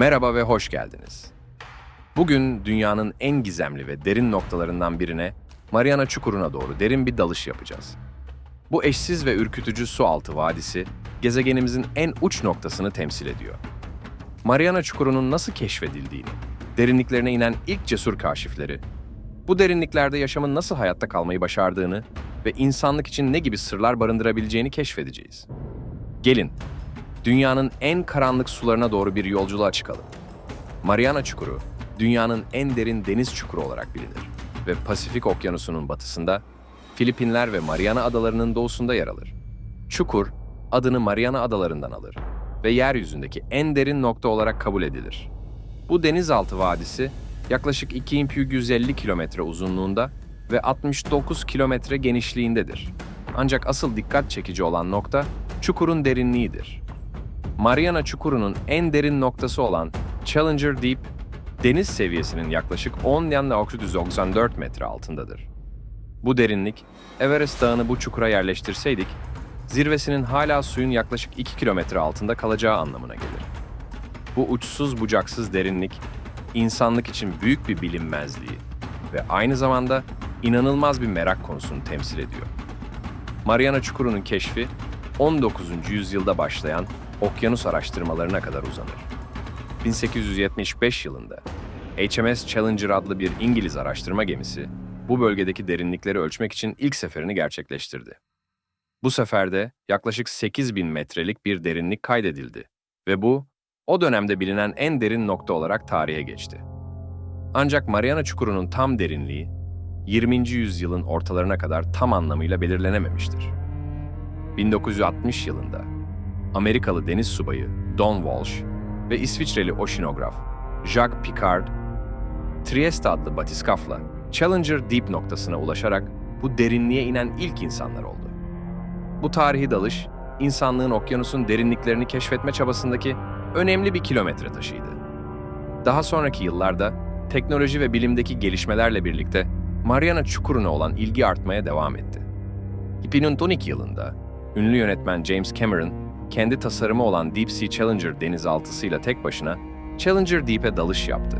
Merhaba ve hoş geldiniz. Bugün dünyanın en gizemli ve derin noktalarından birine, Mariana Çukuru'na doğru derin bir dalış yapacağız. Bu eşsiz ve ürkütücü sualtı vadisi, gezegenimizin en uç noktasını temsil ediyor. Mariana Çukuru'nun nasıl keşfedildiğini, derinliklerine inen ilk cesur kaşifleri, bu derinliklerde yaşamın nasıl hayatta kalmayı başardığını ve insanlık için ne gibi sırlar barındırabileceğini keşfedeceğiz. Gelin, dünyanın en karanlık sularına doğru bir yolculuğa çıkalım. Mariana Çukuru, dünyanın en derin deniz çukuru olarak bilinir ve Pasifik Okyanusu'nun batısında, Filipinler ve Mariana Adaları'nın doğusunda yer alır. Çukur, adını Mariana Adaları'ndan alır ve yeryüzündeki en derin nokta olarak kabul edilir. Bu denizaltı vadisi yaklaşık 2250 kilometre uzunluğunda ve 69 kilometre genişliğindedir. Ancak asıl dikkat çekici olan nokta çukurun derinliğidir. Mariana Çukuru'nun en derin noktası olan Challenger Deep, deniz seviyesinin yaklaşık 10 yanla 694 metre altındadır. Bu derinlik, Everest Dağı'nı bu çukura yerleştirseydik, zirvesinin hala suyun yaklaşık 2 kilometre altında kalacağı anlamına gelir. Bu uçsuz bucaksız derinlik, insanlık için büyük bir bilinmezliği ve aynı zamanda inanılmaz bir merak konusunu temsil ediyor. Mariana Çukuru'nun keşfi 19. yüzyılda başlayan okyanus araştırmalarına kadar uzanır. 1875 yılında HMS Challenger adlı bir İngiliz araştırma gemisi bu bölgedeki derinlikleri ölçmek için ilk seferini gerçekleştirdi. Bu seferde yaklaşık 8000 metrelik bir derinlik kaydedildi ve bu o dönemde bilinen en derin nokta olarak tarihe geçti. Ancak Mariana Çukuru'nun tam derinliği 20. yüzyılın ortalarına kadar tam anlamıyla belirlenememiştir. 1960 yılında Amerikalı deniz subayı Don Walsh ve İsviçreli oşinograf Jacques Picard, Trieste adlı batiskafla Challenger Deep noktasına ulaşarak bu derinliğe inen ilk insanlar oldu. Bu tarihi dalış, insanlığın okyanusun derinliklerini keşfetme çabasındaki önemli bir kilometre taşıydı. Daha sonraki yıllarda teknoloji ve bilimdeki gelişmelerle birlikte Mariana Çukuru'na olan ilgi artmaya devam etti. 2012 yılında ünlü yönetmen James Cameron, kendi tasarımı olan Deep Sea Challenger denizaltısıyla tek başına Challenger Deep'e dalış yaptı.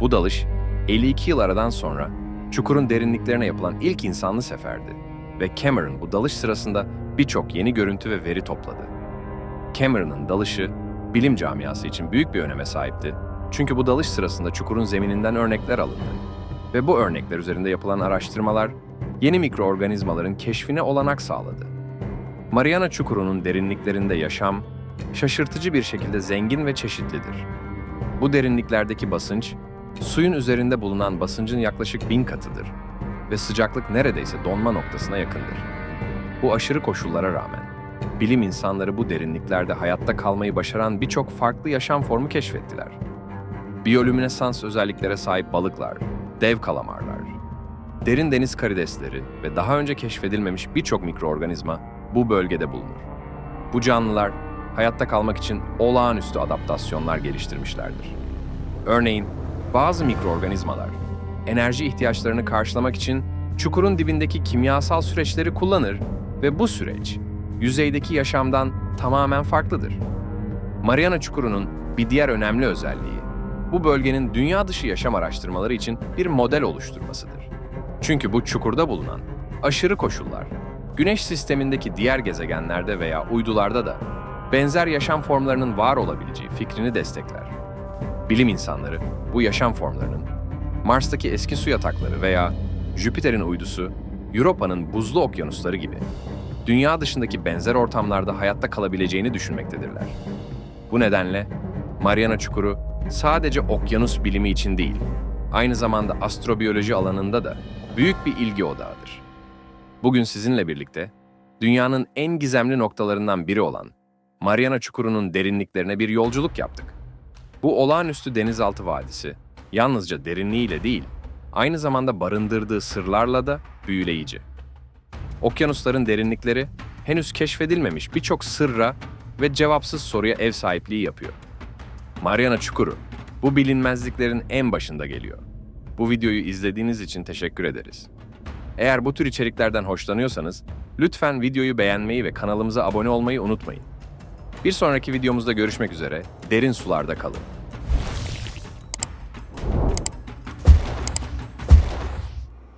Bu dalış, 52 yıl aradan sonra çukurun derinliklerine yapılan ilk insanlı seferdi ve Cameron bu dalış sırasında birçok yeni görüntü ve veri topladı. Cameron'ın dalışı, bilim camiası için büyük bir öneme sahipti çünkü bu dalış sırasında çukurun zemininden örnekler alındı ve bu örnekler üzerinde yapılan araştırmalar yeni mikroorganizmaların keşfine olanak sağladı. Mariana Çukuru'nun derinliklerinde yaşam, şaşırtıcı bir şekilde zengin ve çeşitlidir. Bu derinliklerdeki basınç, suyun üzerinde bulunan basıncın yaklaşık bin katıdır ve sıcaklık neredeyse donma noktasına yakındır. Bu aşırı koşullara rağmen, bilim insanları bu derinliklerde hayatta kalmayı başaran birçok farklı yaşam formu keşfettiler. Biyolüminesans özelliklere sahip balıklar, dev kalamarlar, derin deniz karidesleri ve daha önce keşfedilmemiş birçok mikroorganizma bu bölgede bulunur. Bu canlılar hayatta kalmak için olağanüstü adaptasyonlar geliştirmişlerdir. Örneğin bazı mikroorganizmalar enerji ihtiyaçlarını karşılamak için çukurun dibindeki kimyasal süreçleri kullanır ve bu süreç yüzeydeki yaşamdan tamamen farklıdır. Mariana Çukuru'nun bir diğer önemli özelliği bu bölgenin dünya dışı yaşam araştırmaları için bir model oluşturmasıdır. Çünkü bu çukurda bulunan aşırı koşullar Güneş sistemindeki diğer gezegenlerde veya uydularda da benzer yaşam formlarının var olabileceği fikrini destekler. Bilim insanları bu yaşam formlarının Mars'taki eski su yatakları veya Jüpiter'in uydusu, Europa'nın buzlu okyanusları gibi dünya dışındaki benzer ortamlarda hayatta kalabileceğini düşünmektedirler. Bu nedenle Mariana Çukuru sadece okyanus bilimi için değil, aynı zamanda astrobiyoloji alanında da büyük bir ilgi odağıdır. Bugün sizinle birlikte dünyanın en gizemli noktalarından biri olan Mariana Çukuru'nun derinliklerine bir yolculuk yaptık. Bu olağanüstü denizaltı vadisi yalnızca derinliğiyle değil, aynı zamanda barındırdığı sırlarla da büyüleyici. Okyanusların derinlikleri henüz keşfedilmemiş birçok sırra ve cevapsız soruya ev sahipliği yapıyor. Mariana Çukuru bu bilinmezliklerin en başında geliyor. Bu videoyu izlediğiniz için teşekkür ederiz. Eğer bu tür içeriklerden hoşlanıyorsanız lütfen videoyu beğenmeyi ve kanalımıza abone olmayı unutmayın. Bir sonraki videomuzda görüşmek üzere, derin sularda kalın.